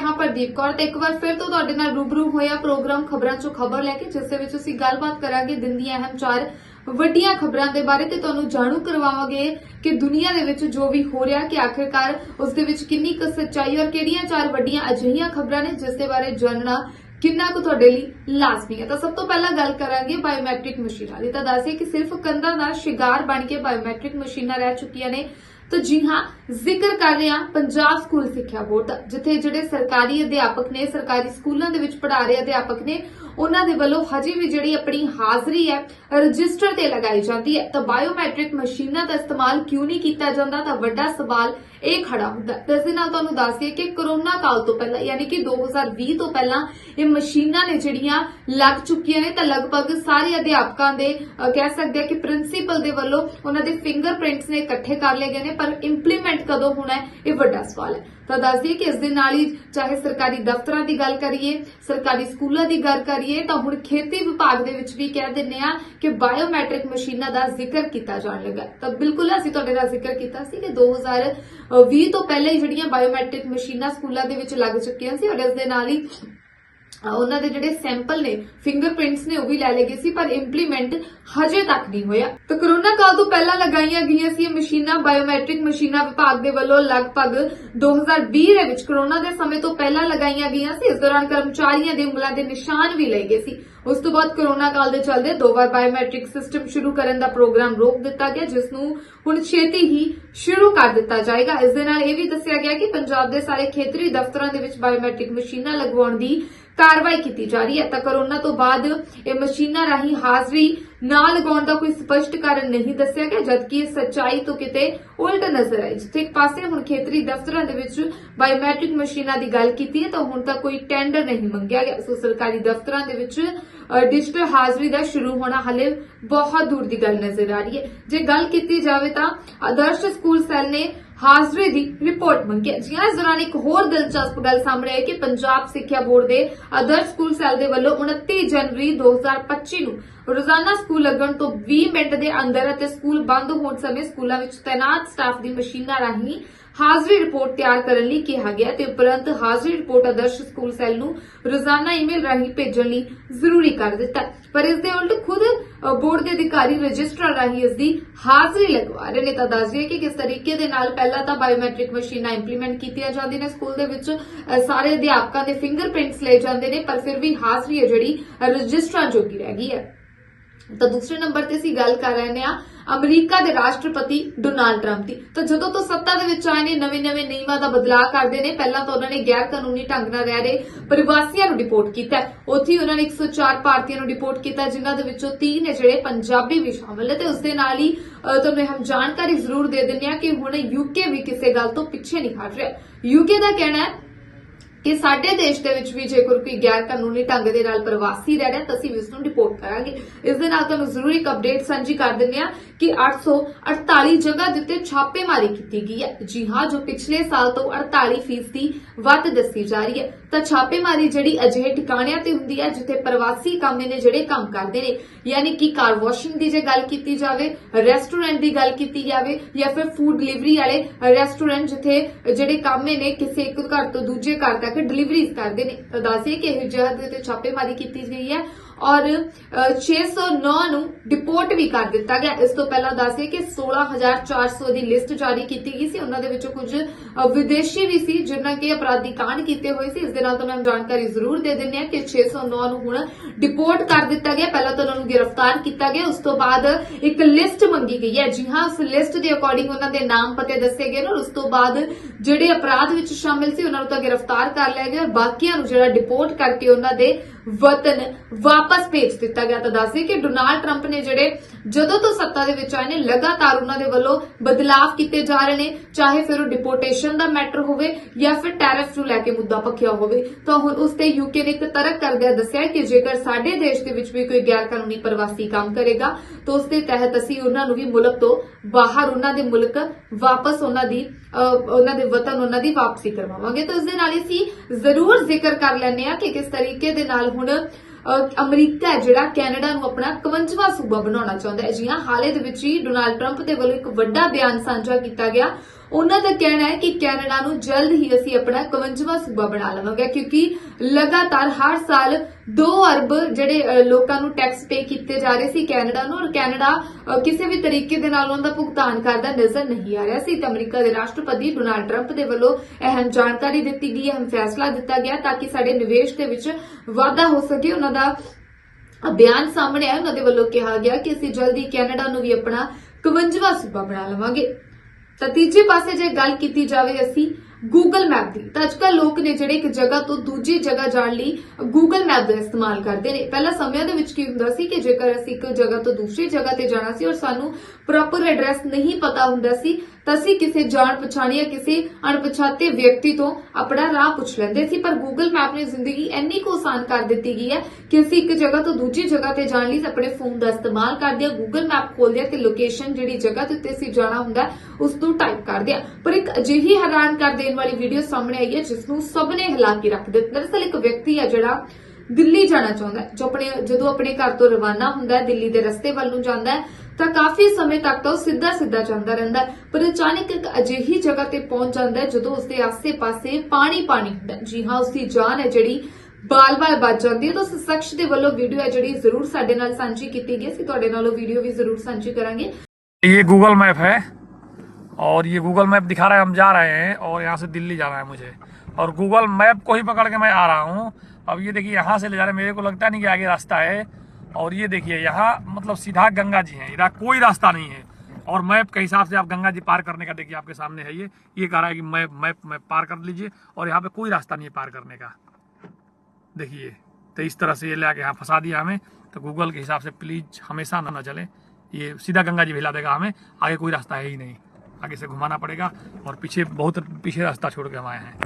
ਹਾਂ ਪ੍ਰਦੀਪ ਕੌਰ ਤੇ ਇੱਕ ਵਾਰ ਫਿਰ ਤੋਂ ਤੁਹਾਡੇ ਨਾਲ ਰੂਬਰੂ ਹੋਇਆ ਪ੍ਰੋਗਰਾਮ ਖਬਰਾਂ ਚੋਂ ਖਬਰ ਲੈ ਕੇ, ਜਿਸ ਦੇ ਵਿੱਚ ਅਸੀਂ ਗੱਲਬਾਤ ਕਰਾਂਗੇ ਦਿਨ ਦੀਆਂ ਅਹਿਮ ਚਾਰ ਵੱਡੀਆਂ ਖਬਰਾਂ ਦੇ ਬਾਰੇ ਤੇ ਤੁਹਾਨੂੰ ਜਾਣੂ ਕਰਵਾਵਾਂਗੇ ਕਿ ਦੁਨੀਆ ਦੇ ਵਿੱਚ ਜੋ ਵੀ ਹੋ ਰਿਹਾ ਕਿ ਆਖਿਰਕਾਰ ਉਸ ਦੇ ਵਿੱਚ ਕਿੰਨੀ ਕੁ ਸੱਚਾਈ ਔਰ ਕਿਹੜੀਆਂ ਚਾਰ ਵੱਡੀਆਂ ਅਜਿਹੀਆਂ ਖਬਰਾਂ ਨੇ ਜਿਸ ਦੇ ਬਾਰੇ ਜਾਣਨਾ ਕਿੰਨਾ ਕੁ ਤੁਹਾਡੇ ਲਈ ਲਾਜ਼ਮੀ ਹੈ। ਤਾਂ ਸਭ ਤੋਂ ਪਹਿਲਾਂ ਗੱਲ ਕਰਾਂਗੇ ਬਾਇਓਮੈਟ੍ਰਿਕ ਮਸ਼ੀਨਾਂ ਦੀ ਤਾਂ ਦੱਸਿਏ ਕਿ ਸਿਰਫ ਕੰਧਾਂ ਦਾ ਸ਼ਿਕਾਰ ਬਣ ਕੇ ਬਾਇਓਮੈਟ੍ਰਿਕ ਮਸ਼ੀਨਾਂ ਰਹਿ ਚੁੱਕੀਆਂ ਨੇ। ਤਾਂ ਜੀ ਹਾਂ, ਜ਼ਿਕਰ ਕਰ ਰਹੇ ਹਾਂ, ਪੰਜਾਬ ਸਕੂਲ ਸਿੱਖਿਆ ਬੋਰਡ ਦਾ, ਜਿੱਥੇ ਜਿਹੜੇ ਸਰਕਾਰੀ ਅਧਿਆਪਕ ਨੇ, ਸਰਕਾਰੀ ਸਕੂਲਾਂ ਦੇ ਵਿੱਚ ਪੜ੍ਹਾ ਰਹੇ ਅਧਿਆਪਕ ਨੇ ਉਹਨਾਂ ਦੇ ਵੱਲੋਂ ਹਜੇ ਵੀ ਜਿਹੜੀ ਆਪਣੀ ਹਾਜ਼ਰੀ ਹੈ, ਰਜਿਸਟਰ ਤੇ ਲਗਾਈ ਜਾਂਦੀ ਹੈ। ਤਾਂ ਬਾਇਓਮੈਟ੍ਰਿਕ ਮਸ਼ੀਨਾਂ ਦਾ ਇਸਤੇਮਾਲ ਕਿਉਂ ਨਹੀਂ ਕੀਤਾ ਜਾਂਦਾ? ਤਾਂ ਵੱਡਾ ਸਵਾਲ ਇਹ ਖੜਾ ਹੁੰਦਾ ਹੈ। ਇਸ ਨਾਲ ਤੁਹਾਨੂੰ ਦੱਸ ਦਈਏ ਕਿ ਕਰੋਨਾ ਕਾਲ ਤੋਂ ਪਹਿਲਾਂ, ਯਾਨੀ ਕਿ 2020 ਤੋਂ ਪਹਿਲਾਂ, ਇਹ ਮਸ਼ੀਨਾਂ ਨੇ ਜਿਹੜੀਆਂ ਲੱਗ ਚੁੱਕੀਆਂ ਨੇ, ਤਾਂ ਲਗਭਗ ਸਾਰੇ ਅਧਿਆਪਕਾਂ ਦੇ ਕਹਿ ਸਕਦੇ ਆ ਕਿ ਪ੍ਰਿੰਸੀਪਲ ਦੇ ਵੱਲੋਂ ਉਹਨਾਂ ਦੇ ਫਿੰਗਰਪ੍ਰਿੰਟਸ ਨੇ ਇਕੱਠੇ ਕਰ ਲਏ ਗਏ ਨੇ, ਪਰ ਇੰਪਲੀਮੈਂਟ ਕਦੋਂ ਹੋਣਾ ਹੈ, ਇਹ ਵੱਡਾ ਸਵਾਲ ਹੈ। ਤਾਂ ਦੱਸ ਦਈਏ ਕਿ ਇਸ ਦੇ ਨਾਲ ਹੀ ਚਾਹੇ ਸਰਕਾਰੀ ਦਫ਼ਤਰਾਂ ਦੀ ਗੱਲ ਕਰੀਏ, ਸਰਕਾਰੀ ਸਕੂਲਾਂ ਦੀ ਗੱਲ ਕਰੀਏ ਕਰੀਏ ਤਾਂ ਹੁਣ ਖੇਤੀ ਵਿਭਾਗ ਦੇ ਵਿੱਚ ਵੀ ਕਹਿ ਦਿੰਨੇ ਆ ਕਿ ਬਾਇਓਮੈਟ੍ਰਿਕ ਮਸ਼ੀਨਾਂ ਦਾ ਜ਼ਿਕਰ ਕੀਤਾ ਜਾਣ ਲੱਗਾ ਤਾਂ ਬਿਲਕੁਲ ਅਸੀਂ ਤੁਹਾਡੇ ਨਾਲ ਜ਼ਿਕਰ ਕੀਤਾ ਸੀ ਕਿ 2020 ਤੋਂ ਪਹਿਲਾਂ ਹੀ ਜਿਹੜੀਆਂ ਬਾਇਓਮੈਟ੍ਰਿਕ ਮਸ਼ੀਨਾਂ ਸਕੂਲਾਂ ਦੇ ਵਿੱਚ ਲੱਗ ਚੁੱਕੀਆਂ ਸੀ ਔਰ ਇਸ ਦੇ ਨਾਲ ਹੀ ਉਹਨਾਂ ਦੇ ਜਿਹੜੇ ਸੈਂਪਲ ਨੇ ਫਿੰਗਰਪ੍ਰਿੰਟਸ ਨੇ, ਉਹ ਵੀ ਲੈ ਲਏ ਗਏ ਸੀ, ਪਰ ਇੰਪਲੀਮੈਂਟ ਹਜੇ ਤੱਕ ਨਹੀਂ ਹੋਇਆ। ਤਾਂ ਕਰੋਨਾ ਕਾਲ ਤੋਂ ਪਹਿਲਾਂ ਲਗਾਈਆਂ ਗਈਆਂ ਸੀ ਮਸ਼ੀਨਾਂ ਬਾਇਓਮੈਟ੍ਰਿਕ ਮਸ਼ੀਨਾਂ ਵਿਭਾਗ ਦੇ ਵੱਲੋਂ ਲਗਭਗ 2020 ਦੇ ਵਿੱਚ ਕਰੋਨਾ ਦੇ ਸਮੇਂ ਤੋਂ ਪਹਿਲਾਂ ਲਗਾਈਆਂ ਗਈਆਂ ਸੀ। ਇਸ ਦੌਰਾਨ ਕਰਮਚਾਰੀਆਂ ਦੇ ਉਂਗਲਾਂ ਦੇ ਨਿਸ਼ਾਨ ਵੀ ਲਏ ਗਏ ਸੀ। ਉਸ ਤੋਂ ਬਾਅਦ ਕਰੋਨਾ ਕਾਲ ਦੇ ਚੱਲਦੇ ਦੋ ਵਾਰ ਬਾਇਓਮੈਟ੍ਰਿਕ ਸਿਸਟਮ ਸ਼ੁਰੂ ਕਰਨ ਦਾ ਪ੍ਰੋਗਰਾਮ ਰੋਕ ਦਿੱਤਾ ਗਿਆ, ਜਿਸ ਨੂੰ ਹੁਣ ਛੇਤੀ ਹੀ ਸ਼ੁਰੂ ਕਰ ਦਿੱਤਾ ਜਾਏਗਾ। ਇਸ ਦੇ ਨਾਲ ਇਹ ਵੀ ਦੱਸਿਆ ਗਿਆ ਕਿ ਪੰਜਾਬ ਦੇ ਸਾਰੇ ਖੇਤਰੀ ਦਫ਼ਤਰਾਂ ਦੇ ਵਿੱਚ ਬਾਇਓਮੈਟ੍ਰਿਕ ਮਸ਼ੀਨਾਂ ਲਗਵਾਉਣ ਦੀ ਕਾਰਵਾਈ ਕੀਤੀ ਜਾ ਰਹੀ ਹੈ। ਤਾਂ ਕਰੋਨਾ ਤੋਂ ਬਾਅਦ ਇਹ ਮਸ਼ੀਨਾਂ ਰਾਹੀਂ ਹਾਜ਼ਰੀ ਨਾ ਲਗਾਉਣ ਦਾ ਕੋਈ ਸਪਸ਼ਟ ਕਾਰਨ ਨਹੀਂ ਦੱਸਿਆ ਗਿਆ, ਜਦਕਿ ਇਹ ਸੱਚਾਈ ਤੋਂ ਕਿਤੇ ਉਲਟ ਨਜ਼ਰ ਆਈ ਜਿੱਥੇ ਇੱਕ ਪਾਸੇ ਹੁਣ ਖੇਤਰੀ ਦਫ਼ਤਰਾਂ ਦੇ ਵਿੱਚ ਬਾਇਓਮੈਟ੍ਰਿਕ ਮਸ਼ੀਨਾਂ ਦੀ ਗੱਲ ਕੀਤੀ ਹੈ, ਤਾਂ ਹੁਣ ਤੱਕ ਕੋਈ ਟੈਂਡਰ ਨਹੀਂ ਮੰਗਿਆ ਗਿਆ। ਸੋ ਸਰਕਾਰੀ ਦਫ਼ਤਰਾਂ ਦੇ ਵਿੱਚ ਡਿਜੀਟਲ ਹਾਜ਼ਰੀ ਦਾ ਸ਼ੁਰੂ ਹੋਣਾ ਹਲੇ ਬਹੁਤ ਦੂਰ ਦੀ ਗੱਲ ਨਜ਼ਰ ਆ ਰਹੀ ਹੈ। ਜੇ ਗੱਲ ਕੀਤੀ ਜਾਵੇ ਤਾਂ ਆਦਰਸ਼ ਸਕੂਲ ਸੈੱਲ ਨੇ ਹਾਜ਼ਰੇ ਦੀ ਰਿਪੋਰਟ ਮੰਗੀ ਜੀ ਇਸ ਦੌਰਾਨ ਇੱਕ ਹੋਰ ਦਿਲਚਸਪ ਗੱਲ ਸਾਹਮਣੇ ਆਈ ਕਿ ਪੰਜਾਬ ਸਿੱਖਿਆ ਬੋਰਡ ਦੇ ਅਦਰ ਸਕੂਲ ਸੈੱਲ ਦੇ ਵੱਲੋਂ 29 ਜਨਵਰੀ 2025 ਨੂੰ ਰੋਜ਼ਾਨਾ ਸਕੂਲ ਲੱਗਣ ਤੋਂ 20 ਮਿੰਟ ਦੇ ਅੰਦਰ ਅਤੇ ਸਕੂਲ ਬੰਦ ਹੋਣ ਸਮੇਂ ਸਕੂਲਾਂ ਵਿੱਚ ਤਾਇਨਾਤ ਸਟਾਫ ਦੀ ਮਸ਼ੀਨਾਂ ਰਾਹੀਂ ਹਾਜ਼ਰੀ ਰਿਪੋਰਟ ਤਿਆਰ ਕਰਨ ਲਈ ਕਿਹਾ ਗਿਆ ਤੇ ਉਪਰੰਤ ਹਾਜ਼ਰੀ ਰਿਪੋਰਟ ਆਦਰਸ਼ ਸਕੂਲ ਸੈੱਲ ਨੂੰ ਰੋਜ਼ਾਨਾ ਈਮੇਲ ਰਾਹੀਂ ਭੇਜਣ ਲਈ ਜ਼ਰੂਰੀ ਕਰ ਦਿੱਤਾ। ਪਰ ਇਸ ਦੇ ਉਲਟ ਖੁਦ ਬੋਰਡ ਦੇ ਅਧਿਕਾਰੀ ਰਜਿਸਟਰ ਰਾਹੀਂ ਇਸ ਦੀ ਹਾਜ਼ਰੀ ਲਗਵਾ ਰਹੇ ਨੇ। ਤਾਂ ਦੱਸ ਦਈਏ ਕਿ ਕਿਸ ਤਰੀਕੇ ਦੇ ਨਾਲ ਪਹਿਲਾਂ ਤਾਂ ਬਾਇਓਮੈਟ੍ਰਿਕ ਮਸ਼ੀਨਾਂ ਇੰਪਲੀਮੈਂਟ ਕੀਤੀਆਂ ਜਾਂਦੀਆਂ ਨੇ ਸਕੂਲ ਦੇ ਵਿੱਚ ਸਾਰੇ ਅਧਿਆਪਕਾਂ ਦੇ ਫਿੰਗਰਪ੍ਰਿੰਟਸ ਲਏ ਜਾਂਦੇ ਨੇ, ਪਰ ਫਿਰ ਵੀ ਹਾਜ਼ਰੀ ਹੈ ਜਿਹੜੀ ਰਜਿਸਟਰਾਂ ਜੋਗੀ ਰਹਿ ਗਈ ਹੈ। ਤਾਂ ਦੂਸਰੇ ਨੰਬਰ ਤੇ ਅਸੀਂ ਗੱਲ ਕਰ ਰਹੇ ਹਾਂ ਅਮਰੀਕਾ ਦੇ ਰਾਸ਼ਟਰਪਤੀ ਡੋਨਾਲਡ ਟਰੰਪ ਦੀ। ਤਾਂ ਜਦੋਂ ਤੋਂ ਸੱਤਾ ਦੇ ਵਿੱਚ ਆਏ ਨੇ, ਨਵੇਂ-ਨਵੇਂ ਨਿਯਮਾਂ ਦਾ ਬਦਲਾਅ ਕਰਦੇ ਨੇ, ਪਹਿਲਾਂ ਤਾਂ ਉਹਨਾਂ ਨੇ ਗੈਰ ਕਾਨੂੰਨੀ ਢੰਗ ਨਾਲ ਰਹਿ ਰਹੇ ਪ੍ਰਵਾਸੀਆਂ ਨੂੰ ਡਿਪੋਰਟ ਕੀਤਾ ਉੱਥੇ ਹੀ ਉਹਨਾਂ ਨੇ 104 ਭਾਰਤੀਆਂ ਨੂੰ ਰਿਪੋਰਟ ਕੀਤਾ, ਜਿਨ੍ਹਾਂ ਦੇ ਵਿੱਚੋਂ 3 ਨੇ ਜਿਹੜੇ ਪੰਜਾਬੀ ਵੀ ਸ਼ਾਮਲ ਨੇ। ਤੇ ਉਸ ਦੇ ਨਾਲ ਹੀ ਤੁਹਾਨੂੰ ਹਮ ਜਾਣਕਾਰੀ ਜ਼ਰੂਰ ਦੇ ਦਿੰਦੇ ਹਾਂ ਕਿ ਹੁਣ ਯੂਕੇ ਵੀ ਕਿਸੇ ਗੱਲ ਤੋਂ ਪਿੱਛੇ ਨਹੀਂ ਹਟ ਰਿਹਾ। ਯੂਕੇ ਦਾ ਕਹਿਣਾ ਹੈ ਕਿ ਸਾਡੇ ਦੇਸ਼ ਦੇ ਵਿੱਚ ਵੀ ਜੇਕਰ ਕੋਈ ਗੈਰ ਕਾਨੂੰਨੀ ਢੰਗ ਦੇ ਨਾਲ ਪ੍ਰਵਾਸੀ ਰਹਿ ਰਿਹਾ ਤਾਂ ਅਸੀਂ ਵੀ ਉਸ ਨੂੰ ਰਿਪੋਰਟ ਕਰਾਂਗੇ। ਇਸ ਦੇ ਨਾਲ ਤੁਹਾਨੂੰ ਜ਼ਰੂਰੀ ਇੱਕ ਅਪਡੇਟ ਸਾਂਝੀ ਕਰ ਦਿੰਦੇ ਹਾਂ ਕਿ 848 ਜਗ੍ਹਾ ਦੇ ਉੱਤੇ ਛਾਪੇਮਾਰੀ ਕੀਤੀ ਗਈ ਹੈ। ਜੀ ਹਾਂ, ਜੋ ਪਿਛਲੇ ਸਾਲ ਤੋਂ 48% ਵੱਧ ਦੱਸੀ ਜਾ ਰਹੀ ਹੈ। ਤਾਂ ਛਾਪੇਮਾਰੀ ਜਿਹੜੀ ਅਜਿਹੇ ਟਿਕਾਣਿਆਂ ਤੇ ਹੁੰਦੀ ਹੈ, ਜਿੱਥੇ ਪ੍ਰਵਾਸੀ ਕਾਮੇ ਨੇ ਜਿਹੜੇ ਕੰਮ ਕਰਦੇ ਨੇ, ਯਾਨੀ ਕਿ ਕਾਰ ਵਾਸ਼ਿੰਗ ਦੀ ਜੇ ਗੱਲ ਕੀਤੀ ਜਾਵੇ ਰੈਸਟੋਰੈਂਟ ਦੀ ਗੱਲ ਕੀਤੀ ਜਾਵੇ, ਜਾਂ ਫਿਰ ਫੂਡ ਡਿਲੀਵਰੀ ਵਾਲੇ ਰੈਸਟੋਰੈਂਟ ਜਿੱਥੇ ਜਿਹੜੇ ਕਾਮੇ ਨੇ, ਕਿਸੇ ਇੱਕ ਘਰ ਤੋਂ ਦੂਜੇ ਘਰ ਤੱਕ ਡਿਲੀਵਰੀਜ਼ ਕਰਦੇ ਨੇ। ਤਾਂ ਦੱਸਿਏ ਕਿ ਇਹ ਜਗ੍ਹਾ ਦੇ ਛਾਪੇਮਾਰੀ ਕੀਤੀ ਗਈ ਹੈ। ਔਰ ਅ, 609 ਨੂੰ ਡਿਪੋਰਟ ਵੀ ਕਰ ਦਿੱਤਾ ਗਿਆ। ਇਸ ਤੋਂ ਪਹਿਲਾਂ ਦੱਸਿਏ ਕਿ 16400 ਦੀ ਲਿਸਟ ਜਾਰੀ ਕੀਤੀ ਗਈ ਸੀ। ਉਹਨਾਂ ਦੇ ਵਿੱਚੋਂ ਕੁਝ ਵਿਦੇਸ਼ੀ ਵੀ ਸੀ ਜਿਨ੍ਹਾਂ ਕੇ ਅਪਰਾਧੀ ਕਾਂਡ ਕੀਤੇ ਹੋਏ ਸੀ। ਇਸ ਦੇ ਨਾਲ ਤੁਹਾਨੂੰ ਜਾਣਕਾਰੀ ਜ਼ਰੂਰ ਦੇ ਦਿੰਦੇ ਹਾਂ ਕਿ 609 ਨੂੰ ਹੁਣ ਡਿਪੋਰਟ ਕਰ ਦਿੱਤਾ ਗਿਆ। ਪਹਿਲਾਂ ਤਾਂ ਉਹਨਾਂ ਨੂੰ ਗ੍ਰਿਫਤਾਰ ਕੀਤਾ ਗਿਆ। ਉਸ ਤੋਂ ਬਾਅਦ ਇੱਕ ਲਿਸਟ ਮੰਗੀ ਗਈ ਹੈ। ਜੀ ਹਾਂ ਉਸ ਲਿਸਟ ਦੇ ਅਕੋਰਡਿੰਗ ਉਹਨਾਂ ਦੇ ਨਾਮ ਪਤੇ ਦੱਸੇ ਗਏ ਨੇ ਔਰ ਉਸ ਤੋਂ ਬਾਅਦ ਜਿਹੜੇ ਅਪਰਾਧ ਵਿੱਚ ਸ਼ਾਮਿਲ ਸੀ ਉਹਨਾਂ ਨੂੰ ਤਾਂ ਗ੍ਰਿਫਤਾਰ ਕਰ ਲਿਆ ਗਿਆ। ਬਾਕੀਆਂ ਨੂੰ ਜਿਹੜਾ ਡਿਪੋਰਟ ਕਰਕੇ ਉਹਨਾਂ ਦੇ ਵਤਨ ਵਾਪਸ ਭੇਜ ਦਿੱਤਾ ਗਿਆ ਤਾਂ ਦੱਸਦੇ ਕਿ ਡੋਨਾਲਡ ਟਰੰਪ ਨੇ ਜਿਹੜੇ ਜਦੋਂ ਤੋਂ ਸੱਤਾ ਦੇ ਵਿੱਚ ਆਏ ਨੇ ਲਗਾਤਾਰ ਉਹਨਾਂ ਦੇ ਵੱਲੋਂ ਬਦਲਾਅ ਕੀਤੇ ਜਾ ਰਹੇ ਨੇ ਚਾਹੇ ਫਿਰ ਉਹ ਡਿਪੋਰਟੇਸ਼ਨ ਦਾ ਮੈਟਰ ਹੋਵੇ ਜਾਂ ਫਿਰ ਟੈਰਿਫ ਨੂੰ ਲੈ ਕੇ ਮੁੱਦਾ ਪੱਕਿਆ ਹੋਵੇ। ਤਾਂ ਹੁਣ ਉਸ ਤੇ ਯੂਕੇ ਨੇ ਇੱਕ ਤਰਕ ਕਰਦਿਆਂ ਦੱਸਿਆ ਕਿ ਜੇਕਰ ਸਾਡੇ ਦੇਸ਼ ਦੇ ਵਿੱਚ ਵੀ ਕੋਈ ਗੈਰ ਕਾਨੂੰਨੀ ਪ੍ਰਵਾਸੀ ਕੰਮ ਕਰੇਗਾ ਤਾਂ ਉਸ ਦੇ ਤਹਿਤ ਅਸੀਂ ਉਹਨਾਂ ਨੂੰ ਵੀ ਮੁਲਕ ਤੋਂ ਬਾਹਰ ਉਹਨਾਂ ਦੇ ਮੁਲਕ ਵਾਪਸ ਉਹਨਾਂ ਦੀ ਅਹ, ਉਹਨਾਂ ਦੇ ਵਤਨ ਉਹਨਾਂ ਦੀ ਵਾਪਸੀ ਕਰਵਾਵਾਂਗੇ। ਤਾਂ ਇਸ ਦੇ ਨਾਲ ਹੀ ਅਸੀਂ ਜ਼ਰੂਰ ਜ਼ਿਕਰ ਕਰ ਲੈਂਦੇ ਆ ਕਿ ਕਿਸ ਤਰੀਕੇ ਦੇ ਨਾਲ ਹੁਣ ਅਹ, ਅਮਰੀਕਾ ਹੈ ਜਿਹੜਾ ਕੈਨੇਡਾ ਨੂੰ ਆਪਣਾ 51ਵਾਂ ਸੂਬਾ ਬਣਾਉਣਾ ਚਾਹੁੰਦਾ ਹੈ। ਜੀ ਹਾਂ ਹਾਲੇ ਦੇ ਵਿੱਚ ਹੀ ਡੋਨਾਲਡ ਟਰੰਪ ਦੇ ਵੱਲੋਂ ਇੱਕ ਵੱਡਾ ਬਿਆਨ ਸਾਂਝਾ ਕੀਤਾ ਗਿਆ। ਉਹਨਾਂ ਦਾ ਕਹਿਣਾ ਹੈ ਕਿ ਕੈਨੇਡਾ ਨੂੰ ਜਲਦ ਹੀ ਅਸੀਂ ਆਪਣਾ 51ਵਾਂ ਸੂਬਾ ਬਣਾ ਲਵਾਂਗੇ ਕਿਉਂਕਿ ਲਗਾਤਾਰ ਹਰ ਸਾਲ 2 ਅਰਬ ਜਿਹੜੇ ਲੋਕਾਂ ਨੂੰ ਟੈਕਸ ਪੇ ਕੀਤੇ ਜਾ ਰਹੇ ਸੀ ਕੈਨੇਡਾ ਨੂੰ, ਔਰ ਕੈਨੇਡਾ ਕਿਸੇ ਵੀ ਤਰੀਕੇ ਦੇ ਨਾਲ ਉਹਨਾਂ ਦਾ ਭੁਗਤਾਨ ਕਰਦਾ ਨਜ਼ਰ ਨਹੀਂ ਆ ਰਿਹਾ ਸੀ। ਤੇ ਅਮਰੀਕਾ ਦੇ ਰਾਸ਼ਟਰਪਤੀ ਡੋਨਾਲਡ ਟਰੰਪ ਦੇ ਵੱਲੋਂ ਅਹਿਮ ਜਾਣਕਾਰੀ ਦਿੱਤੀ ਗਈ, ਅਹਿਮ ਫੈਸਲਾ ਦਿੱਤਾ ਗਿਆ ਤਾਂ ਕਿ ਸਾਡੇ ਨਿਵੇਸ਼ ਦੇ ਵਿੱਚ ਵਾਧਾ ਹੋ ਸਕੇ। ਉਹਨਾਂ ਦਾ ਬਿਆਨ ਸਾਹਮਣੇ ਆਇਆ, ਉਹਨਾਂ ਦੇ ਵੱਲੋਂ ਕਿਹਾ ਗਿਆ ਕਿ ਅਸੀਂ ਜਲਦੀ ਕੈਨੇਡਾ ਨੂੰ ਵੀ ਆਪਣਾ 51ਵਾਂ ਸੂਬਾ ਬਣਾ ਲਵਾਂਗੇ। ਤਾਂ ਤੀਜੇ ਪਾਸੇ ਜੇ ਗੱਲ ਕੀਤੀ ਜਾਵੇ ਅਸੀਂ ਗੂਗਲ ਮੈਪ ਦੀ। ਤਾਂ ਅੱਜਕੱਲ ਲੋਕ ਨੇ ਜਿਹੜੇ ਇੱਕ ਜਗ੍ਹਾ ਤੋਂ ਦੂਜੀ ਜਗ੍ਹਾ ਜਾਣ ਲਈ ਗੂਗਲ ਮੈਪ ਦਾ ਇਸਤੇਮਾਲ ਕਰਦੇ ਨੇ। ਪਹਿਲਾਂ ਸਮਿਆਂ ਦੇ ਵਿੱਚ ਕੀ ਹੁੰਦਾ ਸੀ ਕਿ ਜੇਕਰ ਅਸੀਂ ਇੱਕ ਜਗ੍ਹਾ ਤੋਂ ਦੂਸਰੀ ਜਗ੍ਹਾ ਤੇ ਜਾਣਾ ਸੀ ਔਰ ਸਾਨੂੰ ਪ੍ਰੋਪਰ ਐਡਰੈਸ ਨਹੀਂ ਪਤਾ ਹੁੰਦਾ ਸੀ ਤਾਂ ਅਸੀਂ ਕਿਸੇ ਜਾਣ ਪਛਾਣੀ ਜਾਂ ਕਿਸੇ ਅਣਪਛਾਤੇ ਵਿਅਕਤੀ ਤੋਂ ਆਪਣਾ ਰਾਹ ਪੁੱਛ ਲੈਂਦੇ ਸੀ ਪਰ ਗੂਗਲ ਮੈਪ ਨੇ ਜ਼ਿੰਦਗੀ ਇੰਨੀ ਕੁ ਆਸਾਨ ਕਰ ਦਿੱਤੀ ਗਈ ਹੈ ਕਿ ਅਸੀਂ ਇੱਕ ਜਗ੍ਹਾ ਤੋਂ ਦੂਜੀ ਜਗ੍ਹਾ ਤੇ ਜਾਣ ਲਈ ਆਪਣੇ ਫੋਨ ਦਾ ਇਸਤੇਮਾਲ ਕਰਦੇ ਹਾਂ ਗੂਗਲ ਮੈਪ ਖੋਲਦੇ ਹਾਂ ਤੇ ਲੋਕੇਸ਼ਨ ਜਿਹੜੀ ਜਗ੍ਹਾ ਦੇ ਉੱਤੇ ਅਸੀਂ ਜਾਣਾ ਹੁੰਦਾ ਹੈ, ਉਸ ਨੂੰ ਟਾਈਪ ਕਰਦੇ ਹਾਂ। ਪਰ ਇੱਕ ਅਜਿਹੀ ਹੈਰਾਨ ਕਰ ਦੇਣ ਵਾਲੀ ਵੀਡੀਓ ਸਾਹਮਣੇ ਆਈ ਹੈ ਜਿਸ ਨੂੰ ਸਭ ਨੇ ਹਿਲਾ ਕੇ ਰੱਖ ਦਿੱਤਾ। ਦਰਅਸਲ ਇੱਕ ਵਿਅਕਤੀ ਹੈ ਜਿਹੜਾ ਦਿੱਲੀ ਜਾਣਾ ਚਾਹੁੰਦਾ ਜੋ ਆਪਣੇ ਜਦੋਂ ਆਪਣੇ ਘਰ ਤੋਂ ਰਵਾਨਾ ਹੁੰਦਾ ਹੈ ਦਿੱਲੀ ਦੇ ਰਸਤੇ ਵੱਲ ਨੂੰ ਜਾਂਦਾ ਹੈ ਤਾਂ ਕਾਫੀ ਸਮੇਂ ਤੱਕ ਤਾਂ ਉਹ ਸਿੱਧਾ ਸਿੱਧਾ ਜਾਂਦਾ ਰਹਿੰਦਾ ਹੈ ਪਰ ਅਚਾਨਕ ਇੱਕ ਅਜਿਹੀ ਜਗ੍ਹਾ ਤੇ ਪਹੁੰਚ ਜਾਂਦਾ ਹੈ ਜਦੋਂ ਉਸਦੇ ਆਸੇ-ਪਾਸੇ ਪਾਣੀ ਪਾਣੀ ਹੁੰਦਾ ਹੈ ਜੀ ਹਾਂ ਉਸਦੀ ਜਾਨ ਹੈ ਜਿਹੜੀ ਬਾਲ-ਬਾਲ ਬਚ ਜਾਂਦੀ ਹੈ ਤਾਂ ਉਸ ਸ਼ਖਸ ਦੇ ਵੱਲੋਂ ਵੀਡੀਓ ਹੈ ਜਿਹੜੀ ਜ਼ਰੂਰ ਸਾਡੇ ਨਾਲ ਸਾਂਝੀ ਕੀਤੀ ਗਈ ਸੀ ਤੁਹਾਡੇ ਨਾਲ ਉਹ ਵੀਡੀਓ ਵੀ ਜ਼ਰੂਰ ਸਾਂਝੀ ਕਰਾਂਗੇ ये गूगल मैप है और ये गूगल मैप दिखा रहा है हम जा रहे हैं और यहाँ से दिल्ली जाना है मुझे और गूगल मैप को ही पकड़ के मैं आ रहा हूँ अब ये देखिए यहाँ से ले जा रहे हैं मेरे को लगता नहीं कि आगे रास्ता है और ये देखिए, यहाँ मतलब सीधा गंगा जी है। इधर कोई रास्ता नहीं है। और मैप के हिसाब से आप गंगा जी पार करने का देखिए, आपके सामने है ये। ये कह रहा है कि मैप मैप मैप पार कर लीजिए और यहाँ पे कोई रास्ता नहीं है पार करने का। देखिए तो इस तरह से ये ले आके यहाँ फंसा दिया हमें। तो गूगल के हिसाब से प्लीज़ हमेशा ना ना चले। ये सीधा गंगा जी हिला देगा हमें। आगे कोई रास्ता है ही नहीं। आगे से घुमाना पड़ेगा और पीछे बहुत पीछे रास्ता छोड़ के हम आए हैं।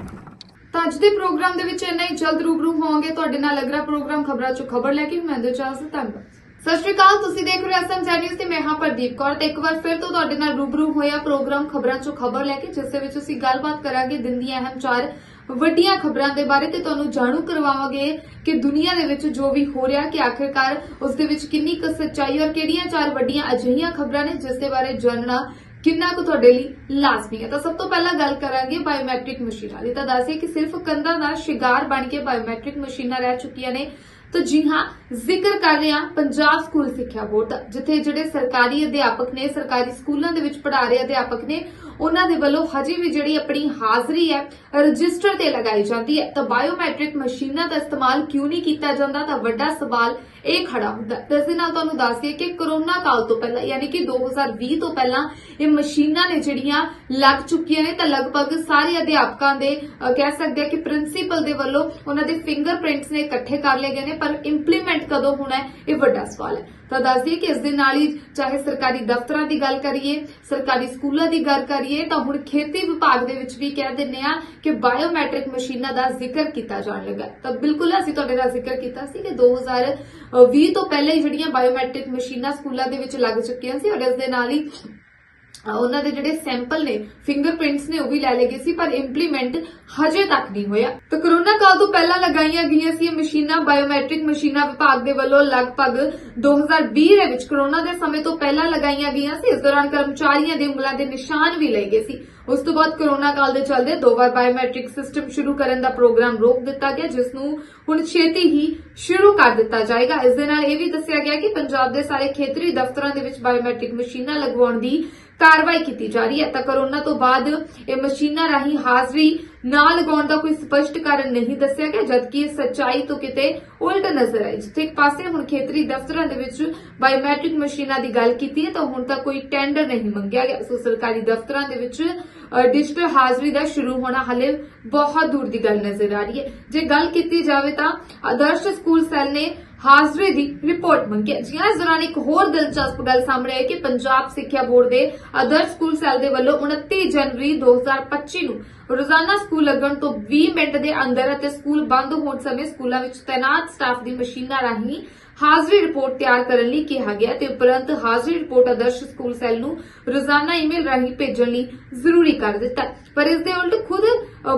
ਤਾਂ ਅੱਜ ਦੇ ਪ੍ਰੋਗਰਾਮ ਦੇ ਵਿੱਚ ਇੰਨਾ ਹੀ ਜਲਦ ਰੂਬਰੂ ਹੋਵਾਂਗੇ। ਤੁਹਾਡੇ ਨਾਲ ਅਗਲਾ ਪ੍ਰੋਗਰਾਮ ਖਬਰਾਂ ਚੋਂ ਖਬਰ ਲੈ ਕੇ, ਮੈਂ ਦੇ ਚਾਹ ਸੇ ਧੰਨਵਾਦ। ਸਤਿ ਸ਼੍ਰੀ ਅਕਾਲ, ਤੁਸੀਂ ਦੇਖ ਰਹੇ ਹੋ ਐਸਐਮ ਨਿਊਜ਼ ਤੇ ਮੈਂ ਹਾਂ ਪ੍ਰਦੀਪ ਕੌਰ ਤੇ ਇੱਕ ਵਾਰ ਫਿਰ ਤੋਂ ਤੁਹਾਡੇ ਨਾਲ ਰੂਬਰੂ ਹੋਇਆ ਪ੍ਰੋਗਰਾਮ ਖਬਰਾਂ ਚੋਂ ਖਬਰ ਲੈ ਕੇ, ਜਿਸ ਦੇ ਵਿੱਚ ਅਸੀਂ ਗੱਲਬਾਤ ਕਰਾਂਗੇ ਦਿਨ ਦੀਆਂ ਅਹਿਮ ਚਾਰ ਵੱਡੀਆਂ ਖਬਰਾਂ ਦੇ ਬਾਰੇ ਤੇ ਤੁਹਾਨੂੰ ਜਾਣੂ ਕਰਵਾਵਾਂਗੇ ਕਿ ਦੁਨੀਆ ਦੇ ਵਿੱਚ ਜੋ ਵੀ ਹੋ ਰਿਹਾ, ਕਿ ਆਖਿਰਕਾਰ ਉਸ ਦੇ ਵਿੱਚ ਕਿੰਨੀ ਕੁ ਸੱਚਾਈ ਔਰ ਕਿਹੜੀਆਂ ਚਾਰ ਵੱਡੀਆਂ ਅਜਿਹੀਆਂ ਖਬਰਾਂ ਨੇ, ਜਿਸ ਦੇ ਬਾਰੇ ਜਾਣਨਾ ਕਿੰਨਾ ਕੁ ਤੁਹਾਡੇ ਲਈ ਲਾਜ਼ਮੀ ਹੈ? ਤਾਂ ਸਭ ਤੋਂ ਪਹਿਲਾਂ ਗੱਲ ਕਰਾਂਗੇ ਬਾਇਓਮੈਟ੍ਰਿਕ ਮਸ਼ੀਨਾਂ ਦੀ ਤਾਂ ਦੱਸਿਏ ਕਿ ਸਿਰਫ ਕੰਧਾਂ ਦਾ ਸ਼ਿਕਾਰ ਬਣ ਕੇ ਬਾਇਓਮੈਟ੍ਰਿਕ ਮਸ਼ੀਨਾਂ ਰਹਿ ਚੁੱਕੀਆਂ ਨੇ। ਤਾਂ ਜੀ ਹਾਂ, ਜ਼ਿਕਰ ਕਰ ਰਹੇ ਹਾਂ ਪੰਜਾਬ ਸਕੂਲ ਸਿੱਖਿਆ ਬੋਰਡ ਦਾ, ਜਿੱਥੇ ਜਿਹੜੇ ਸਰਕਾਰੀ ਅਧਿਆਪਕ ਨੇ, ਸਰਕਾਰੀ ਸਕੂਲਾਂ ਦੇ ਵਿੱਚ ਪੜ੍ਹਾ ਰਹੇ ਅਧਿਆਪਕ ਨੇ ਉਹਨਾਂ ਦੇ ਵੱਲੋਂ ਹਜੇ ਵੀ ਜਿਹੜੀ ਆਪਣੀ ਹਾਜ਼ਰੀ ਹੈ, ਰਜਿਸਟਰ ਤੇ ਲਗਾਈ ਜਾਂਦੀ ਹੈ। ਤਾਂ ਬਾਇਓਮੈਟ੍ਰਿਕ ਮਸ਼ੀਨਾਂ ਦਾ ਇਸਤੇਮਾਲ ਕਿਉਂ ਨਹੀਂ ਕੀਤਾ ਜਾਂਦਾ? ਤਾਂ ਵੱਡਾ ਸਵਾਲ ਇਹ ਖੜਾ ਹੁੰਦਾ ਹੈ। ਇਸ ਦੇ ਨਾਲ ਤੁਹਾਨੂੰ ਦੱਸ ਦਈਏ ਕਿ ਕਰੋਨਾ ਕਾਲ ਤੋਂ ਪਹਿਲਾਂ, ਯਾਨੀ ਕਿ 2020 ਤੋਂ ਪਹਿਲਾਂ, ਇਹ ਮਸ਼ੀਨਾਂ ਨੇ ਜਿਹੜੀਆਂ ਲੱਗ ਚੁੱਕੀਆਂ ਨੇ, ਤਾਂ ਲਗਭਗ ਸਾਰੇ ਅਧਿਆਪਕਾਂ ਦੇ ਕਹਿ ਸਕਦੇ ਆ ਕਿ ਪ੍ਰਿੰਸੀਪਲ ਦੇ ਵੱਲੋਂ ਉਹਨਾਂ ਦੇ ਫਿੰਗਰਪ੍ਰਿੰਟਸ ਨੇ ਇਕੱਠੇ ਕਰ ਲਏ ਗਏ ਨੇ, ਪਰ ਇੰਪਲੀਮੈਂਟ ਕਦੋਂ ਹੋਣਾ ਹੈ, ਇਹ ਵੱਡਾ ਸਵਾਲ ਹੈ। ਤਾਂ ਦੱਸ ਦਈਏ ਕਿ ਇਸ ਦੇ ਨਾਲ ਹੀ ਚਾਹੇ ਸਰਕਾਰੀ ਦਫ਼ਤਰਾਂ ਦੀ ਗੱਲ ਕਰੀਏ, ਸਰਕਾਰੀ ਸਕੂਲਾਂ ਦੀ ਗੱਲ ਕਰੀਏ ਤਾਂ ਹੁਣ ਖੇਤੀ ਵਿਭਾਗ ਦੇ ਵਿੱਚ ਵੀ ਕਹਿ ਦਿੰਨੇ ਆ ਕਿ ਬਾਇਓਮੈਟ੍ਰਿਕ ਮਸ਼ੀਨਾਂ ਦਾ ਜ਼ਿਕਰ ਕੀਤਾ ਜਾਣ ਲੱਗਾ। ਤਾਂ ਬਿਲਕੁਲ ਅਸੀਂ ਤੁਹਾਡੇ ਨਾਲ ਜ਼ਿਕਰ ਕੀਤਾ ਸੀ ਕਿ 2020 ਤੋਂ ਪਹਿਲਾਂ ਹੀ ਜਿਹੜੀਆਂ ਬਾਇਓਮੈਟ੍ਰਿਕ ਮਸ਼ੀਨਾਂ ਸਕੂਲਾਂ ਦੇ ਵਿੱਚ ਲੱਗ ਚੁੱਕੀਆਂ ਸੀ ਔਰ ਇਸ ਦੇ ਨਾਲ ਹੀ ਉਹਨਾਂ ਦੇ ਜਿਹੜੇ ਸੈਂਪਲ ਨੇ ਫਿੰਗਰਪ੍ਰਿੰਟਸ ਨੇ, ਉਹ ਵੀ ਲੈ ਲਏ ਗਏ ਸੀ, ਪਰ ਇੰਪਲੀਮੈਂਟ ਹਜੇ ਤੱਕ ਨਹੀਂ ਹੋਇਆ। ਤਾਂ ਕਰੋਨਾ ਕਾਲ ਤੋਂ ਪਹਿਲਾਂ ਲਗਾਈਆਂ ਗਈਆਂ ਸੀ ਮਸ਼ੀਨਾਂ ਬਾਇਓਮੈਟ੍ਰਿਕ ਮਸ਼ੀਨਾਂ ਵਿਭਾਗ ਦੇ ਵੱਲੋਂ ਲਗਭਗ 2020 ਦੇ ਵਿੱਚ ਕਰੋਨਾ ਦੇ ਸਮੇਂ ਤੋਂ ਪਹਿਲਾਂ ਲਗਾਈਆਂ ਗਈਆਂ ਸੀ। ਇਸ ਦੌਰਾਨ ਕਰਮਚਾਰੀਆਂ ਦੇ ਉਂਗਲਾਂ ਦੇ ਨਿਸ਼ਾਨ ਵੀ ਲਏ ਗਏ ਸੀ। ਉਸ ਤੋਂ ਬਾਅਦ ਕੋਰੋਨਾ ਕਾਲ ਦੇ ਚੱਲਦੇ ਦੋ ਵਾਰ ਬਾਇਓਮੈਟ੍ਰਿਕ ਸਿਸਟਮ ਸ਼ੁਰੂ ਕਰਨ ਦਾ ਪ੍ਰੋਗਰਾਮ ਰੋਕ ਦਿੱਤਾ ਗਿਆ ਜਿਸ ਨੂੰ ਹੁਣ ਛੇਤੀ ਹੀ ਸ਼ੁਰੂ ਕਰ ਦਿੱਤਾ ਜਾਏਗਾ। ਇਸ ਦੇ ਨਾਲ ਇਹ ਵੀ ਦੱਸਿਆ ਗਿਆ ਕਿ ਪੰਜਾਬ ਦੇ ਸਾਰੇ ਖੇਤਰੀ ਦਫ਼ਤਰਾਂ ਦੇ ਵਿੱਚ ਬਾਇਓਮੈਟ੍ਰਿਕ ਮਸ਼ੀਨਾਂ ਲਗਵਾਉਣ ਦੀ ਕਾਰਵਾਈ ਕੀਤੀ ਜਾ ਰਹੀ ਹੈ। ਤਾਂ ਕੋਰੋਨਾ ਤੋਂ ਬਾਅਦ ਇਹ ਮਸ਼ੀਨਾਂ ਰਾਹੀਂ ਹਾਜ਼ਰੀ ਨਾ ਲਗਾਉਣ ਦਾ ਕੋਈ ਸਪਸ਼ਟ ਕਾਰਨ ਨਹੀਂ ਦੱਸਿਆ ਗਿਆ, ਜਦਕਿ ਇਹ ਸੱਚਾਈ ਤੋਂ ਕਿਤੇ ਉਲਟ ਨਜ਼ਰ ਆਈ, ਜਿੱਥੇ ਇੱਕ ਪਾਸੇ ਹੁਣ ਖੇਤਰੀ ਦਫ਼ਤਰਾਂ ਦੇ ਵਿੱਚ ਬਾਇਓਮੈਟ੍ਰਿਕ ਮਸ਼ੀਨਾਂ ਦੀ ਗੱਲ ਕੀਤੀ ਹੈ, ਤਾਂ ਹੁਣ ਤੱਕ ਕੋਈ ਟੈਂਡਰ ਨਹੀਂ ਮੰਗਿਆ ਗਿਆ। ਸੋ ਸਰਕਾਰੀ ਦਫ਼ਤਰਾਂ ਦੇ ਵਿੱਚ ਡਿਜੀਟਲ ਹਾਜ਼ਰੀ ਦਾ ਸ਼ੁਰੂ ਹੋਣਾ ਹਲੇ ਬਹੁਤ ਦੂਰ ਦੀ ਗੱਲ ਨਜ਼ਰ ਆ ਰਹੀ ਹੈ। ਜੇ ਗੱਲ ਕੀਤੀ ਜਾਵੇ ਤਾਂ ਆਦਰਸ਼ ਸਕੂਲ ਸੈੱਲ ਨੇ ਹਾਜ਼ਰੀ ਦੀ ਰਿਪੋਰਟ ਮੰਗੀ ਜੀ ਇਸ ਦੌਰਾਨ ਇੱਕ ਹੋਰ ਦਿਲਚਸਪ ਗੱਲ ਸਾਹਮਣੇ ਆਈ ਕਿ ਪੰਜਾਬ ਸਿੱਖਿਆ ਬੋਰਡ ਦੇ ਅਦਰ ਸਕੂਲ ਸੈਲ ਦੇ ਵੱਲੋਂ 29 ਜਨਵਰੀ 2025 ਨੂੰ ਰੋਜ਼ਾਨਾ ਸਕੂਲ ਲੱਗਣ ਤੋਂ 20 ਮਿੰਟ ਦੇ ਅੰਦਰ ਅਤੇ ਸਕੂਲ ਬੰਦ ਹੋਣ ਸਮੇਂ ਸਕੂਲਾਂ ਵਿੱਚ ਤੈਨਾਤ ਸਟਾਫ ਦੀ ਮਸ਼ੀਨਾਂ ਰਾਹੀਂ ਹਾਜ਼ਰੀ ਰਿਪੋਰਟ ਤਿਆਰ ਕਰਨ ਲਈ ਕਿਹਾ ਗਿਆ ਤੇ ਉਪਰੰਤ ਹਾਜ਼ਰੀ ਰਿਪੋਰਟ ਆਦਰਸ਼ ਸਕੂਲ ਸੈੱਲ ਨੂੰ ਰੋਜ਼ਾਨਾ ਈਮੇਲ ਰਾਹੀਂ ਭੇਜਣ ਲਈ ਜ਼ਰੂਰੀ ਕਰ ਦਿੱਤਾ ਪਰ ਇਸ ਦੇ ਉਲਟ ਖੁਦ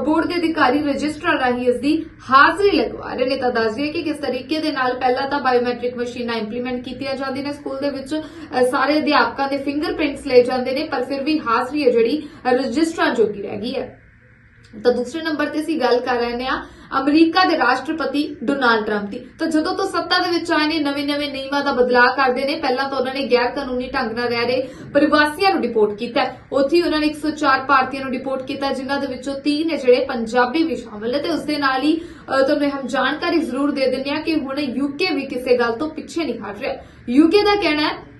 ਬੋਰਡ ਦੇ ਅਧਿਕਾਰੀ ਰਜਿਸਟਰ ਰਾਹੀਂ ਇਸ ਦੀ ਹਾਜ਼ਰੀ ਲਗਵਾ ਰਹੇ ਨੇ। ਤਾਂ ਦੱਸ ਦਈਏ ਕਿ ਕਿਸ ਤਰੀਕੇ ਦੇ ਨਾਲ ਪਹਿਲਾਂ ਤਾਂ ਬਾਇਓਮੈਟ੍ਰਿਕ ਮਸ਼ੀਨਾਂ ਇੰਪਲੀਮੈਂਟ ਕੀਤੀਆਂ ਜਾਂਦੀਆਂ ਨੇ। ਸਕੂਲ ਦੇ ਵਿੱਚ ਸਾਰੇ ਅਧਿਆਪਕਾਂ ਦੇ ਫਿੰਗਰਪ੍ਰਿੰਟਸ ਲਏ ਜਾਂਦੇ ਨੇ, ਪਰ ਫਿਰ ਵੀ ਹਾਜ਼ਰੀ ਹੈ ਜਿਹੜੀ ਰਜਿਸਟਰਾਂ ਜੋਗੀ ਰਹਿ ਗਈ ਹੈ। ਤਾਂ ਦੂਸਰੇ ਨੰਬਰ ਤੇ ਅਸੀਂ ਗੱਲ ਕਰ ਰਹੇ ਹਾਂ ਅਮਰੀਕਾ ਦੇ ਰਾਸ਼ਟਰਪਤੀ ਡੋਨਾਲਡ ਟਰੰਪ ਦੀ। ਤਾਂ ਜਦੋਂ ਤੋਂ ਸੱਤਾ ਦੇ ਵਿੱਚ ਆਏ ਨੇ, ਨਵੇਂ-ਨਵੇਂ ਨਿਯਮਾਂ ਦਾ ਬਦਲਾਅ ਕਰਦੇ ਨੇ, ਪਹਿਲਾਂ ਤਾਂ ਉਹਨਾਂ ਨੇ ਗੈਰ ਕਾਨੂੰਨੀ ਢੰਗ ਨਾਲ ਰਹਿ ਰਹੇ ਪ੍ਰਵਾਸੀਆਂ ਨੂੰ ਡਿਪੋਰਟ ਕੀਤਾ। ਹੈ। ਉੱਥੇ ਹੀ ਉਹਨਾਂ ਨੇ 104 ਭਾਰਤੀਆਂ ਨੂੰ ਰਿਪੋਰਟ ਕੀਤਾ, ਜਿਨ੍ਹਾਂ ਦੇ ਵਿੱਚੋਂ 3 ਨੇ ਜਿਹੜੇ ਪੰਜਾਬੀ ਵੀ ਸ਼ਾਮਲ ਨੇ। ਤੇ ਉਸ ਦੇ ਨਾਲ ਹੀ ਤੁਹਾਨੂੰ ਹਮ ਜਾਣਕਾਰੀ ਜ਼ਰੂਰ ਦੇ ਦਿੰਦੇ ਹਾਂ ਕਿ ਹੁਣ ਯੂਕੇ ਵੀ ਕਿਸੇ ਗੱਲ ਤੋਂ ਪਿੱਛੇ ਨਹੀਂ ਹਟ ਰਿਹਾ। ਯੂਕੇ ਦਾ ਕਹਿਣਾ ਹੈ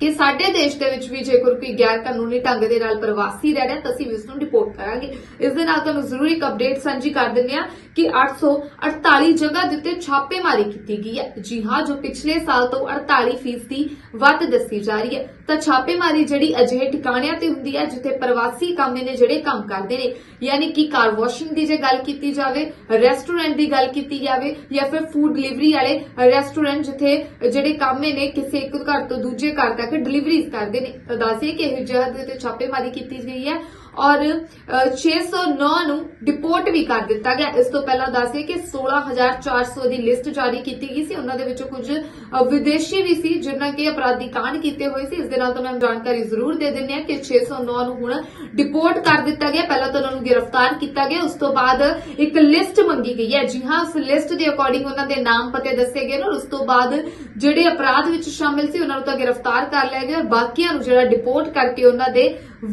ਕਿ ਸਾਡੇ ਦੇਸ਼ ਦੇ ਵਿੱਚ ਵੀ ਜੇਕਰ ਕੋਈ ਗੈਰ ਕਾਨੂੰਨੀ ਢੰਗ ਦੇ ਨਾਲ ਪ੍ਰਵਾਸੀ ਰਹਿ ਰਿਹਾ, ਤਾਂ ਅਸੀਂ ਵੀ ਉਸ ਨੂੰ ਰਿਪੋਰਟ ਕਰਾਂਗੇ। ਇਸ ਦੇ ਨਾਲ ਤੁਹਾਨੂੰ ਜ਼ਰੂਰੀ ਇੱਕ ਅਪਡੇਟ ਸਾਂਝੀ ਕਰ ਦਿੰਦੇ ਹਾਂ ਕਿ 848 ਜਗ੍ਹਾ ਦੇ ਉੱਤੇ ਛਾਪੇਮਾਰੀ ਕੀਤੀ ਗਈ ਹੈ। ਜੀ ਹਾਂ, ਜੋ ਪਿਛਲੇ ਸਾਲ ਤੋਂ 48% ਵੱਧ ਦੱਸੀ ਜਾ ਰਹੀ ਹੈ। ਤਾਂ ਛਾਪੇਮਾਰੀ ਜਿਹੜੀ ਅਜਿਹੇ ਟਿਕਾਣਿਆਂ ਤੇ ਹੁੰਦੀ ਹੈ, ਜਿੱਥੇ ਪ੍ਰਵਾਸੀ ਕਾਮੇ ਨੇ ਜਿਹੜੇ ਕੰਮ ਕਰਦੇ ਨੇ, ਯਾਨੀ ਕਿ ਕਾਰ ਵਾਸ਼ਿੰਗ ਦੀ ਜੇ ਗੱਲ ਕੀਤੀ ਜਾਵੇ, ਰੈਸਟੋਰੈਂਟ ਦੀ ਗੱਲ ਕੀਤੀ ਜਾਵੇ, ਜਾਂ ਫਿਰ ਫੂਡ ਡਿਲੀਵਰੀ ਵਾਲੇ ਰੈਸਟੋਰੈਂਟ ਜਿੱਥੇ ਜਿਹੜੇ ਕਾਮੇ ਨੇ, ਕਿਸੇ ਇੱਕ ਘਰ ਤੋਂ ਦੂਜੇ ਘਰ ਤੱਕ ਡਿਲੀਵਰੀਜ਼ ਕਰਦੇ ਨੇ। ਤਾਂ ਦੱਸਿਏ ਕਿ ਇਹ ਜਗ੍ਹਾ ਦੇ ਛਾਪੇਮਾਰੀ ਕੀਤੀ ਗਈ ਹੈ। ਔਰ ਅ, 609 ਨੂੰ ਡਿਪੋਰਟ ਵੀ ਕਰ ਦਿੱਤਾ ਗਿਆ। ਇਸ ਤੋਂ ਪਹਿਲਾਂ ਦੱਸਿਏ ਕਿ 16400 ਦੀ ਲਿਸਟ ਜਾਰੀ ਕੀਤੀ ਗਈ ਸੀ। ਉਹਨਾਂ ਦੇ ਵਿੱਚੋਂ ਕੁਝ ਵਿਦੇਸ਼ੀ ਵੀ ਸੀ ਜਿਨ੍ਹਾਂ ਕੇ ਅਪਰਾਧੀ ਕਾਂਡ ਕੀਤੇ ਹੋਏ ਸੀ। ਇਸ ਦੇ ਨਾਲ ਤੁਹਾਨੂੰ ਜਾਣਕਾਰੀ ਜ਼ਰੂਰ ਦੇ ਦਿੰਦੇ ਹਾਂ ਕਿ 609 ਨੂੰ ਹੁਣ ਡਿਪੋਰਟ ਕਰ ਦਿੱਤਾ ਗਿਆ। ਪਹਿਲਾਂ ਤਾਂ ਉਹਨਾਂ ਨੂੰ ਗ੍ਰਿਫਤਾਰ ਕੀਤਾ ਗਿਆ। ਉਸ ਤੋਂ ਬਾਅਦ ਇੱਕ ਲਿਸਟ ਮੰਗੀ ਗਈ ਹੈ। ਜੀ ਹਾਂ ਉਸ ਲਿਸਟ ਦੇ ਅਕੋਰਡਿੰਗ ਉਹਨਾਂ ਦੇ ਨਾਮ ਪਤੇ ਦੱਸੇ ਗਏ ਨੇ ਔਰ ਉਸ ਤੋਂ ਬਾਅਦ ਜਿਹੜੇ ਅਪਰਾਧ ਵਿੱਚ ਸ਼ਾਮਿਲ ਸੀ ਉਹਨਾਂ ਨੂੰ ਤਾਂ ਗ੍ਰਿਫਤਾਰ ਕਰ ਲਿਆ ਗਿਆ। ਔਰ ਬਾਕੀਆਂ ਨੂੰ ਜਿਹੜਾ ਡਿਪੋਰਟ ਕਰਕੇ ਉਹਨਾਂ ਦੇ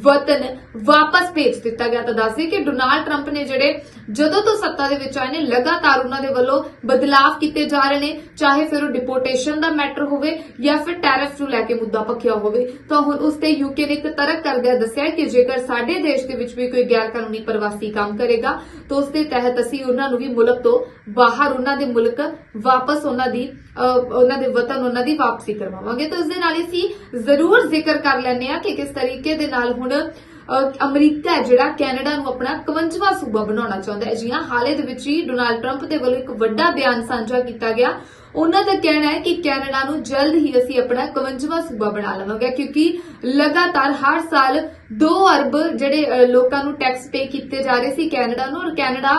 ਵਤਨ ਵਾਪਸ ਭੇਜ ਦਿੱਤਾ ਗਿਆ। ਤਾਂ ਦੱਸਦੇ ਕਿ ਡੋਨਾਲਡ ਟਰੰਪ ਨੇ ਜਿਹੜੇ ਜਦੋਂ ਤੋਂ ਸੱਤਾ ਦੇ ਵਿੱਚ ਆਏ ਨੇ, ਲਗਾਤਾਰ ਉਹਨਾਂ ਦੇ ਵੱਲੋਂ ਬਦਲਾਅ ਕੀਤੇ ਜਾ ਰਹੇ ਨੇ, ਚਾਹੇ ਫਿਰ ਉਹ ਡਿਪੋਰਟੇਸ਼ਨ ਦਾ ਮੈਟਰ ਹੋਵੇ ਜਾਂ ਫਿਰ ਟੈਰਿਫ ਨੂੰ ਲੈ ਕੇ ਮੁੱਦਾ ਪੱਕਿਆ ਹੋਵੇ। ਤਾਂ ਹੁਣ ਉਸ ਤੇ ਯੂਕੇ ਨੇ ਇੱਕ ਤਰਕ ਕਰਦਿਆਂ ਦੱਸਿਆ ਕਿ ਜੇਕਰ ਸਾਡੇ ਦੇਸ਼ ਦੇ ਵਿੱਚ ਵੀ ਕੋਈ ਗੈਰ ਕਾਨੂੰਨੀ ਪ੍ਰਵਾਸੀ ਕੰਮ ਕਰੇਗਾ, ਤਾਂ ਉਸ ਦੇ ਤਹਿਤ ਅਸੀਂ ਉਹਨਾਂ ਨੂੰ ਵੀ ਮੁਲਕ ਤੋਂ ਬਾਹਰ, ਉਹਨਾਂ ਦੇ ਮੁਲਕ ਵਾਪਸ, ਉਹਨਾਂ ਦੀ ਉਹਨਾਂ ਦੇ ਵਤਨ, ਉਹਨਾਂ ਦੀ ਵਾਪਸੀ ਕਰਵਾਵਾਂਗੇ। ਤਾਂ ਇਸ ਦੇ ਨਾਲ ਹੀ ਅਸੀਂ ਜ਼ਰੂਰ ਜ਼ਿਕਰ ਕਰ ਲੈਂਦੇ ਆ ਕਿ ਕਿਸ ਤਰੀਕੇ ਦੇ ਨਾਲ ਹੁਣ ਅਹ, ਅਮਰੀਕਾ ਹੈ ਜਿਹੜਾ ਕੈਨੇਡਾ ਨੂੰ ਆਪਣਾ 51ਵਾਂ ਸੂਬਾ ਬਣਾਉਣਾ ਚਾਹੁੰਦਾ ਹੈ। ਜੀ ਹਾਂ ਹਾਲੇ ਦੇ ਵਿੱਚ ਹੀ ਡੋਨਾਲਡ ਟਰੰਪ ਦੇ ਵੱਲੋਂ ਇੱਕ ਵੱਡਾ ਬਿਆਨ ਸਾਂਝਾ ਕੀਤਾ ਗਿਆ। ਉਹਨਾਂ ਦਾ ਕਹਿਣਾ ਹੈ ਕਿ ਕੈਨੇਡਾ ਨੂੰ ਜਲਦ ਹੀ ਅਸੀਂ ਆਪਣਾ 51ਵਾਂ ਸੂਬਾ ਬਣਾ ਲਵਾਂਗੇ, ਕਿਉਂਕਿ ਲਗਾਤਾਰ ਹਰ ਸਾਲ 2 ਅਰਬ ਜਿਹੜੇ ਲੋਕਾਂ ਨੂੰ ਟੈਕਸ ਪੇ ਕੀਤੇ ਜਾ ਰਹੇ ਸੀ ਕੈਨੇਡਾ ਨੂੰ, ਔਰ ਕੈਨੇਡਾ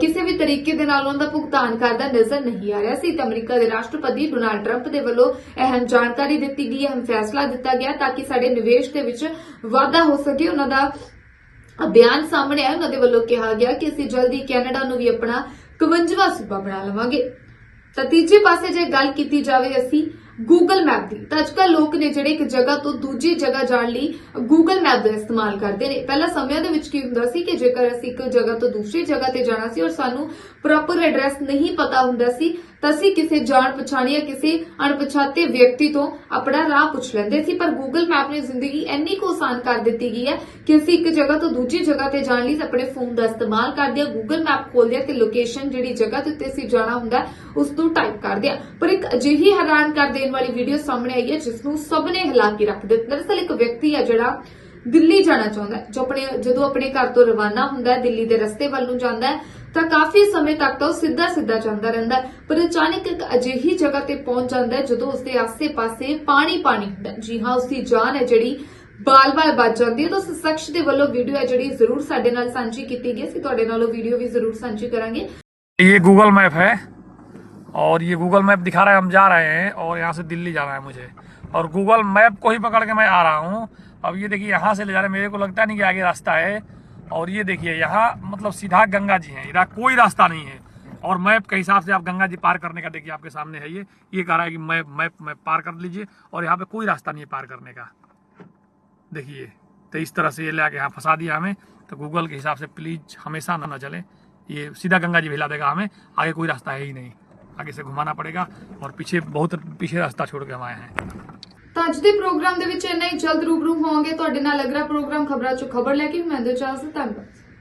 ਕਿਸੇ ਵੀ ਤਰੀਕੇ ਦੇ ਨਾਲ ਉਹਨਾਂ ਦਾ ਭੁਗਤਾਨ ਕਰਦਾ ਨਜ਼ਰ ਨਹੀਂ ਆ ਰਿਹਾ ਸੀ। ਤੇ ਅਮਰੀਕਾ ਦੇ ਰਾਸ਼ਟਰਪਤੀ ਡੋਨਾਲਡ ਟਰੰਪ ਦੇ ਵੱਲੋਂ ਅਹਿਮ ਜਾਣਕਾਰੀ ਦਿੱਤੀ ਗਈ, ਅਹਿਮ ਫੈਸਲਾ ਦਿੱਤਾ ਗਿਆ ਤਾਂ ਕਿ ਸਾਡੇ ਨਿਵੇਸ਼ ਦੇ ਵਿੱਚ ਵਾਧਾ ਹੋ ਸਕੇ। ਉਹਨਾਂ ਦਾ ਬਿਆਨ ਸਾਹਮਣੇ ਆਇਆ, ਉਹਨਾਂ ਦੇ ਵੱਲੋਂ ਕਿਹਾ ਗਿਆ ਕਿ ਅਸੀਂ ਜਲਦੀ ਕੈਨੇਡਾ ਨੂੰ ਵੀ ਆਪਣਾ 51ਵਾਂ ਸੂਬਾ ਬਣਾ ਲਵਾਂਗੇ। ਤਾਂ ਤੀਜੇ ਪਾਸੇ ਜੇ ਗੱਲ ਕੀਤੀ ਜਾਵੇ ਅਸੀਂ ਗੂਗਲ ਮੈਪ ਦੀ, ਤਾਂ ਅੱਜਕੱਲ ਲੋਕ ਨੇ ਜਿਹੜੇ ਇੱਕ ਜਗ੍ਹਾ ਤੋਂ ਦੂਜੀ ਜਗ੍ਹਾ ਜਾਣ ਲਈ ਗੂਗਲ ਮੈਪ ਦਾ ਇਸਤੇਮਾਲ ਕਰਦੇ ਨੇ। ਪਹਿਲਾਂ ਸਮਿਆਂ ਦੇ ਵਿੱਚ ਕੀ ਹੁੰਦਾ ਸੀ ਕਿ ਜੇਕਰ ਅਸੀਂ ਇੱਕ ਜਗ੍ਹਾ ਤੋਂ ਦੂਸਰੀ ਜਗ੍ਹਾ ਤੇ ਜਾਣਾ ਸੀ ਔਰ ਸਾਨੂੰ ਪ੍ਰੋਪਰ ਐਡਰੈਸ ਨਹੀਂ ਪਤਾ ਹੁੰਦਾ ਸੀ ਤਾਂ ਅਸੀਂ ਕਿਸੇ ਜਾਣ ਪਛਾਣੀ ਜਾਂ ਕਿਸੇ ਅਣਪਛਾਤੇ ਵਿਅਕਤੀ ਤੋਂ ਆਪਣਾ ਰਾਹ ਪੁੱਛ ਲੈਂਦੇ ਸੀ ਪਰ ਗੂਗਲ ਮੈਪ ਨੇ ਜ਼ਿੰਦਗੀ ਇੰਨੀ ਕੁ ਆਸਾਨ ਕਰ ਦਿੱਤੀ ਗਈ ਹੈ ਕਿ ਅਸੀਂ ਇੱਕ ਜਗ੍ਹਾ ਤੋਂ ਦੂਜੀ ਜਗ੍ਹਾ ਤੇ ਜਾਣ ਲਈ ਆਪਣੇ ਫੋਨ ਦਾ ਇਸਤੇਮਾਲ ਕਰਦੇ ਹਾਂ ਗੂਗਲ ਮੈਪ ਖੋਲਦੇ ਹਾਂ ਤੇ ਲੋਕੇਸ਼ਨ ਜਿਹੜੀ ਜਗ੍ਹਾ ਦੇ ਉੱਤੇ ਅਸੀਂ ਜਾਣਾ ਹੁੰਦਾ ਹੈ, ਉਸ ਨੂੰ ਟਾਈਪ ਕਰਦੇ ਹਾਂ। ਪਰ ਇੱਕ ਅਜਿਹੀ ਹੈਰਾਨ ਕਰ ਦੇਣ ਵਾਲੀ ਵੀਡੀਓ ਸਾਹਮਣੇ ਆਈ ਹੈ ਜਿਸ ਨੂੰ ਸਭ ਨੇ ਹਿਲਾ ਕੇ ਰੱਖ ਦਿੱਤਾ। ਦਰਅਸਲ ਇੱਕ ਵਿਅਕਤੀ ਹੈ ਜਿਹੜਾ ਦਿੱਲੀ ਜਾਣਾ ਚਾਹੁੰਦਾ ਜੋ ਆਪਣੇ ਜਦੋਂ ਆਪਣੇ ਘਰ ਤੋਂ ਰਵਾਨਾ ਹੁੰਦਾ ਹੈ ਦਿੱਲੀ ਦੇ ਰਸਤੇ ਵੱਲ ਨੂੰ ਜਾਂਦਾ ਹੈ ਤਾਂ ਕਾਫੀ ਸਮੇਂ ਤੱਕ ਤਾਂ ਉਹ ਸਿੱਧਾ ਸਿੱਧਾ ਜਾਂਦਾ ਰਹਿੰਦਾ ਹੈ ਪਰ ਅਚਾਨਕ ਇੱਕ ਅਜਿਹੀ ਜਗ੍ਹਾ ਤੇ ਪਹੁੰਚ ਜਾਂਦਾ ਹੈ ਜਦੋਂ ਉਸਦੇ ਆਸੇ-ਪਾਸੇ ਪਾਣੀ ਪਾਣੀ ਹੁੰਦਾ ਹੈ ਜੀ ਹਾਂ ਉਸਦੀ ਜਾਨ ਹੈ ਜਿਹੜੀ ਬਾਲ-ਬਾਲ ਬਚ ਜਾਂਦੀ ਹੈ ਤਾਂ ਉਸ ਸ਼ਖਸ ਦੇ ਵੱਲੋਂ ਵੀਡੀਓ ਹੈ ਜਿਹੜੀ ਜ਼ਰੂਰ ਸਾਡੇ ਨਾਲ ਸਾਂਝੀ ਕੀਤੀ ਗਈ ਸੀ ਤੁਹਾਡੇ ਨਾਲ ਉਹ ਵੀਡੀਓ ਵੀ ਜ਼ਰੂਰ ਸਾਂਝੀ ਕਰਾਂਗੇ ये गूगल मैप है और ये गूगल मैप दिखा रहा है हम जा रहे हैं और यहाँ से दिल्ली जाना है मुझे और गूगल मैप को ही पकड़ के मैं आ रहा हूँ अब ये देखिए यहाँ से ले जा रहे हैं मेरे को लगता नहीं कि आगे रास्ता है और ये देखिए, यहाँ मतलब सीधा गंगा जी है। इधर कोई रास्ता नहीं है। और मैप के हिसाब से आप गंगा जी पार करने का देखिए, आपके सामने है ये। ये कह रहा है कि मैप मैप मैप पार कर लीजिए और यहाँ पे कोई रास्ता नहीं है पार करने का। देखिए तो इस तरह से ये ले आके यहाँ फंसा दिया हमें। तो गूगल के हिसाब से प्लीज़ हमेशा ना ना चले। ये सीधा गंगा जी हिला देगा हमें। आगे कोई रास्ता है ही नहीं। आगे से घुमाना पड़ेगा और पीछे बहुत पीछे रास्ता छोड़ के हम आए हैं। ਤਾਂ ਅੱਜ ਦੇ ਪ੍ਰੋਗਰਾਮ ਦੇ ਵਿੱਚ ਇੰਨਾ ਹੀ ਜਲਦ ਰੂਬਰੂ ਹੋਵਾਂਗੇ। ਤੁਹਾਡੇ ਨਾਲ ਅਗਲਾ ਪ੍ਰੋਗਰਾਮ ਖਬਰਾਂ ਚੋਂ ਖਬਰ ਲੈ ਕੇ ਮੈਂ ਦੇ ਚਾਹ ਧੰਨਵਾਦ।